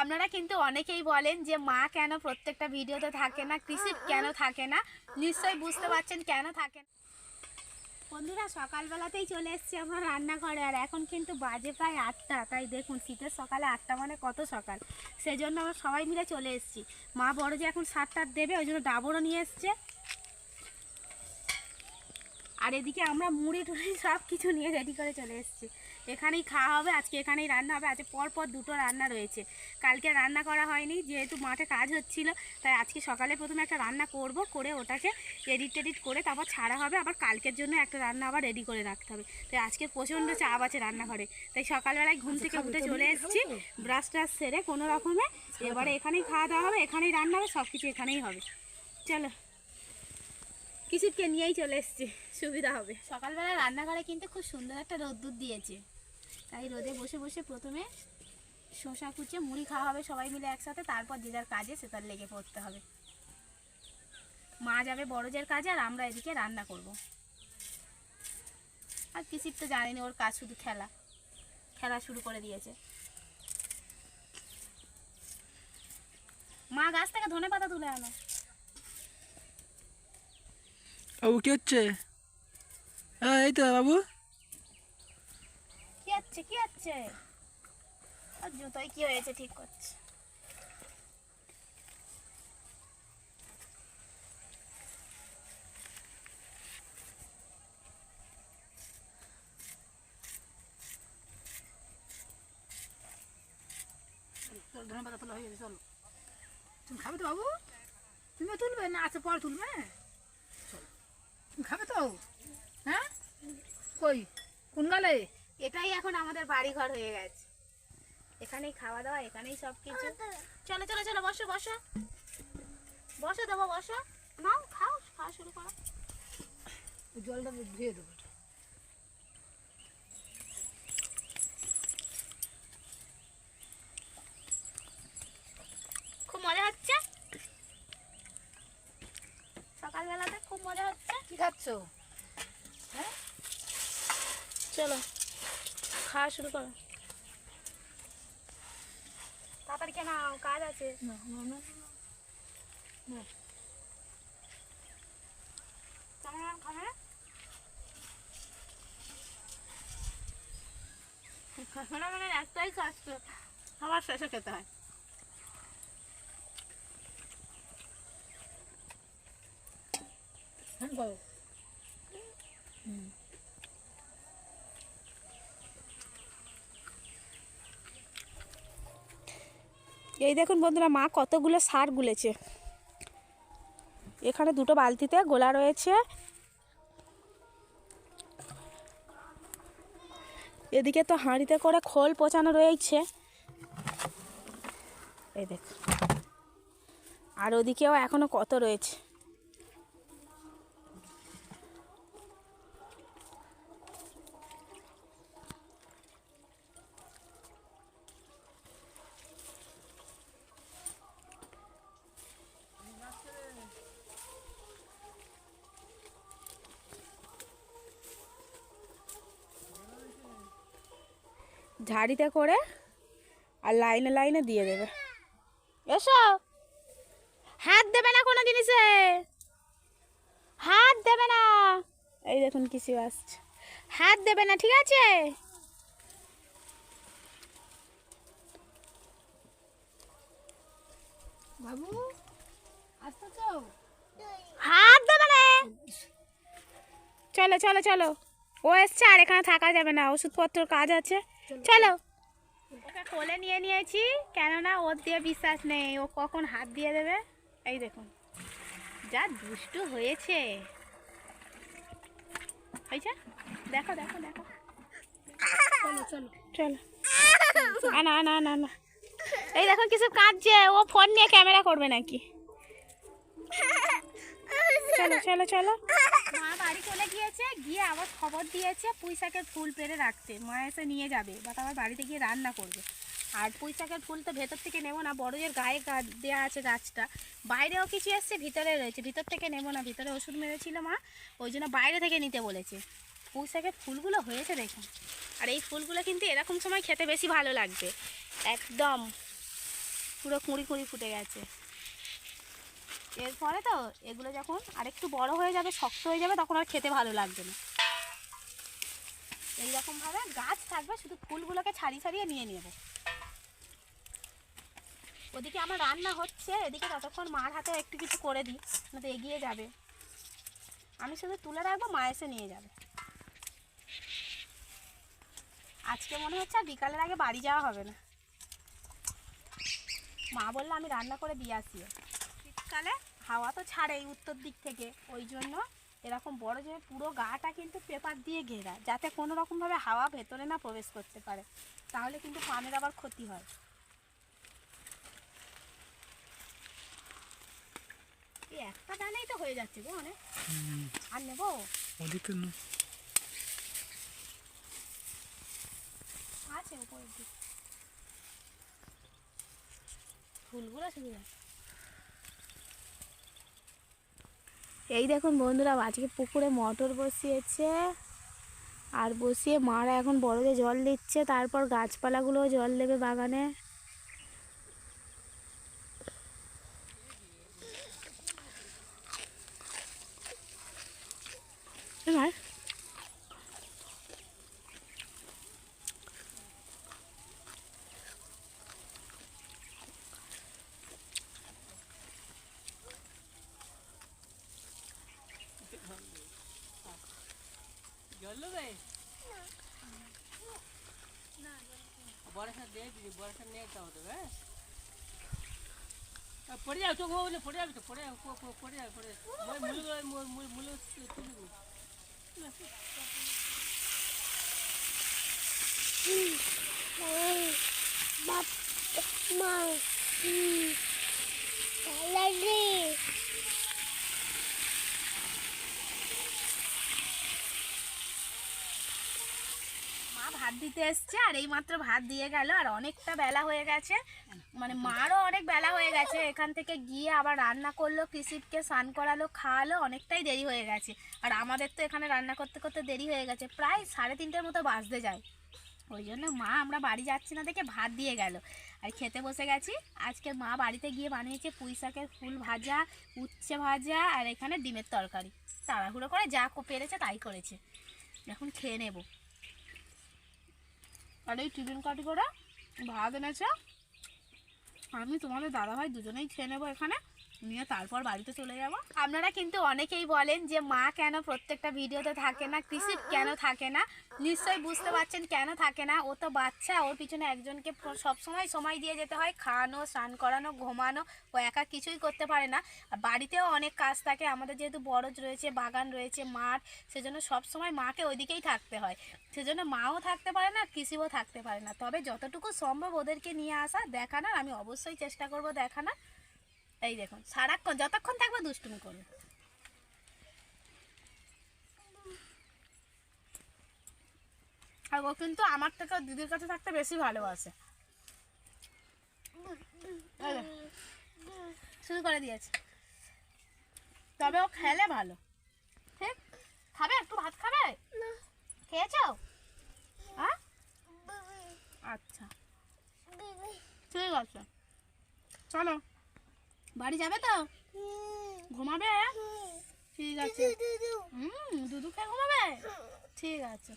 আপনারা কিন্তু অনেকেই বলেন যে মা কেন প্রত্যেকটা ভিডিওতে থাকে না কৃষি কেন থাকে না? নিশ্চয়ই বুঝতে পারছেন কেন থাকে না। বন্ধুরা, সকালবেলাতেই চলে এসেছি আমার রান্নাঘরে, আর এখন কিন্তু বাজে প্রায় আটটা। তাই দেখুন, শীতের সকালে আটটা মানে কত সকাল। সেই জন্য আমরা সবাই মিলে চলে এসেছি। মা বড় যে এখন সাতটার দেবে, ওই জন্য ডাবরও নিয়ে এসছে। আর এদিকে আমরা মুড়ি টুড়ি সব কিছু নিয়ে রেডি করে চলে এসেছি। এখানেই খাওয়া হবে আজকে এখানেই রান্না হবে আজকে পর পর দুটো রান্না রয়েছে। কালকে রান্না করা হয়নি যেহেতু মাঠে কাজ হচ্ছিল তাই আজকে সকালে প্রথমে একটা রান্না করব করে ওটাকে এডিট টেডিট করে তারপর ছাড়া হবে আবার কালকের জন্য একটা রান্না আবার রেডি করে রাখতে হবে। তাই আজকে প্রচণ্ড চাপ আছে রান্নাঘরে। তাই সকালবেলায় ঘুম থেকে উঠে চলে এসেছি ব্রাশ ট্রাশ সেরে কোনো রকমে এবারে এখানেই খাওয়া দাওয়া হবে এখানেই রান্না হবে সব কিছু এখানেই হবে। চলো কিছুকে নিয়েই চলে এসেছি সুবিধা হবে। সকালবেলা রান্নাঘরে কিন্তু খুব সুন্দর একটা রোদ্দুর দিয়েছে। তাই রোদে বসে বসে প্রথমে শসা কুচে, মুড়ি খাওয়া হবে সবাই মিলে একসাথে, তারপর যে যার কাজে সে তার লেগে পড়তে হবে। মা যাবে বড়জের কাজে আর আমরা এদিকে রান্না করব। আর কিসির তো জানিনি ওর কাজ শুধু খেলা। খেলা শুরু করে দিয়েছে। মা গাছ থেকে ধনে পাতা তুলে আনো। বাবু, কি হচ্ছে? এই তো বাবু। হচ্ছে, কি হচ্ছে? আর জুতোয় কি হয়েছে? ঠিক করছে। হয়ে গেছে খাবে তো বাবু? তুমিও তুলবে? না আছে পরে তুলবে তুমি খাবে তো হ্যাঁ? কই? কোন গালে? এটাই এখন আমাদের বাড়ি ঘর হয়ে গেছে। এখানেই খাওয়া দাওয়া এখানেই সব কিছু চলো চলো চলো বসো বসো। বসো দেবো বসো। নাও খাও খাওয়া শুরু করো। জলটা ধুয়ে দেবো। খুব মজা হচ্ছে? সকালবেলাতে খুব মজা হচ্ছে? কি খাচ্ছ? চলো। খাওয়া শুরু করো। তাড়াতাড়ি কেন কাজ আছে। মানে একটাই কষ্ট আমার শেষে খেতে হয়। হ্যাঁ এই দেখুন বন্ধুরা, মা কতগুলো সার গুলেছে। এখানে দুটো বালতিতে গোলা রয়েছে। এদিকে তো হাঁড়িতে করে খোল পচানো রয়েছে। এই দেখ আর ওদিকেও এখনও কত রয়েছে। ঝাড়িতে করে আর লাইনে লাইনে দিয়ে দেবে। এসো। হাত দেবে না কোনো জিনিসে। হাত দেবে না। এই দেখুন কিছু আসছে হাত দেবে না ঠিক আছে? বাবু হাত দেবে না। চলো চলো চলো। ও এসছে আর এখানে থাকা যাবে না। ওষুধপত্র কাজ আছে। চলো। ওকে কোলে নিয়ে নিয়েছি কেননা ওর দিয়ে বিশ্বাস নেই ও কখন হাত দিয়ে দেবে? এই দেখুন যা দুষ্টু হয়েছে। হয়েছে? দেখো দেখো দেখো। চলো চলো। চলো। আনা আনা আনা আনা। এই দেখো কিছু কাঁদছে ও ফোন নিয়ে ক্যামেরা করবে নাকি? চলো চলো চলো। বাড়ি চলে গিয়েছে, গিয়ে আবার খবর দিয়েছে পুঁই শাকের ফুল পেরে রাখতে। মা এসে নিয়ে যাবে বা আবার বাড়িতে গিয়ে রান্না করবে। আর পুঁই শাকের ফুল তো ভেতর থেকে নেব না, বড়দের গায়ে গা- দেয়া আছে গাছটা। বাইরেও কিছু এসছে, ভিতরে রয়েছে। ভিতর থেকে নেব না, ভিতরে ওষুধ মেরেছিল মা, ওই জন্য বাইরে থেকে নিতে বলেছে। পুঁই শাকের ফুলগুলো হয়েছে দেখুন। আর এই ফুলগুলো কিন্তু এরকম সময় খেতে বেশি ভালো লাগবে। একদম পুরো কুঁড়ি কুঁড়ি ফুটে গেছে। এরপরে তো এগুলো যখন আরেকটু বড় হয়ে যাবে, শক্ত হয়ে যাবে, তখন আর খেতে ভালো লাগবে না। এইরকমভাবে গাছ থাকবে, শুধু ফুলগুলোকে ছাড়িয়ে ছাড়িয়ে নিয়ে নেব। ওদিকে আমার রান্না হচ্ছে, এদিকে ততক্ষণ মার হাতে একটু কিছু করে দিই, না তো এগিয়ে যাবে। আমি শুধু তুলে রাখব, মা এসে নিয়ে যাবে। আজকে মনে হচ্ছে আর বিকালের আগে বাড়ি যাওয়া হবে না। মা বলল, আমি রান্না করে দিয়ে আসি। শীতকালে হাওয়া তো ছাড়ে এই উত্তর দিক থেকে। ওই জন্য এরকম বড় যে পুরো গাটা কিন্তু পেপার দিয়ে ঘেরা যাতে কোনো রকমভাবে হাওয়া ভেতরে না প্রবেশ করতে পারে। তাহলে কিন্তু পানের আবার ক্ষতি হয়। একটা দানেই তো হয়ে যাচ্ছে গো অনেক। আর নেব? ওদিকে না। আছে উপরের দিকে। ফুলগুলো শুধু এই দেখুন বন্ধুরা আজকে পুকুরে মটর বসিয়েছে। আর বসিয়ে মারা এখন বড়দের জল দিচ্ছে, তারপর গাছপালাগুলোও জল দেবে বাগানে এবার পড়ে যাও বলে পড়ে যাবে তো পড়ে যাও পড়ে যাবে পড়ে মই- মুলু তুলে দেবো। মা ভাত দিতে এসছে, আর এই মাত্র ভাত দিয়ে গেল, আর অনেকটা বেলা হয়ে গেছে। মানে মারও অনেক বেলা হয়ে গেছে। এখান থেকে গিয়ে আবার রান্না করল কৃষিপকে স্নান করালো, খাওয়ালো, অনেকটাই দেরি হয়ে গেছে। আর আমাদের তো এখানে রান্না করতে করতে দেরি হয়ে গেছে, প্রায় সাড়ে তিনটের মতো বাজতে যায়। ওই জন্য মা আমরা বাড়ি যাচ্ছি না দেখে ভাত দিয়ে গেল। আর খেতে বসে গেছি। আজকে মা বাড়িতে গিয়ে বানিয়েছে পুঁই শাকের ফুল ভাজা, উচ্ছে ভাজা, আর এখানে ডিমের তরকারি। তাড়াহুড়ো করে যা পেরেছে তাই করেছে। এখন খেয়ে নেব। আর এই চিকেন কাটি? করে ভাত এনেছে। আমি তোমাদের দাদাভাই দুজনেই খেয়ে নেব এখানে। নিয়ে তারপর বাড়িতে চলে যাব। আপনারা কিন্তু অনেকেই বলেন যে, মা কেন প্রত্যেকটা ভিডিওতে থাকে না, কৃষি কেন থাকে না? নিশ্চয়ই বুঝতে পারছেন কেন থাকে না। ও তো বাচ্চা, ওর পিছনে একজনকে সব সময় দিয়ে যেতে হয়, খাওয়ানো, স্নান করানো, ঘুমানো, ও একা কিছুই করতে পারে না। আর বাড়িতেও অনেক কাজ থাকে, আমাদের যেহেতু বরজ রয়েছে, বাগান রয়েছে, মাঠ, সেজন্য সব সময় মাকে ওইদিকেই থাকতে হয়। সেজন্য মাও থাকতে পারে না, কৃষিও থাকতে পারে না। তবে যতটুকু সম্ভব ওদেরকে নিয়ে আসা, দেখানোর, আমি অবশ্যই চেষ্টা করব দেখানোর। এই দেখুন সারাক্ষণ যতক্ষণ থাকবে দুষ্টুমি করবে। আর ও কিন্তু আমার থেকে দিদির কাছে থাকতে বেশি ভালোবাসে। শুরু করে দিয়েছে। তবে ও খেলে ভালো। ঠিক? খাবে? একটু ভাত খাবে? খেয়েছো? হ্যাঁ আচ্ছা। ঠিক আছে। চলো। বাড়ি যাবে তো? ঘুমাবে? ঠিক আছে। হুম দুদু খেয়ে ঘুমাবে? ঠিক আছে।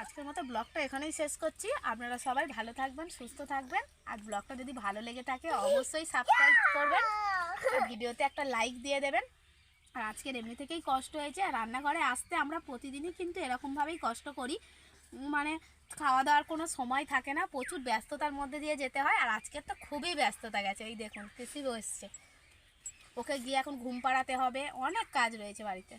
আজকের মতো ব্লগটা এখানেই শেষ করছি। আপনারা সবাই ভালো থাকবেন, সুস্থ থাকবেন। আর ব্লগটা যদি ভালো লেগে থাকে, অবশ্যই সাবস্ক্রাইব করবেন। ভিডিওতে একটা লাইক দিয়ে দেবেন। আর আজকের এমনি থেকেই কষ্ট হয়েছে। আর রান্নাঘরে আসতে আমরা প্রতিদিনই কিন্তু এরকমভাবেই কষ্ট করি। মানে খাওয়া দাওয়ার কোনো সময় থাকে না, প্রচুর ব্যস্ততার মধ্যে দিয়ে যেতে হয়, আর আজকের তো খুবই ব্যস্ততা গেছে। এই দেখুন কৃষি বসছে ওকে গিয়ে এখন ঘুম পাড়াতে হবে, অনেক কাজ রয়েছে বাড়িতে।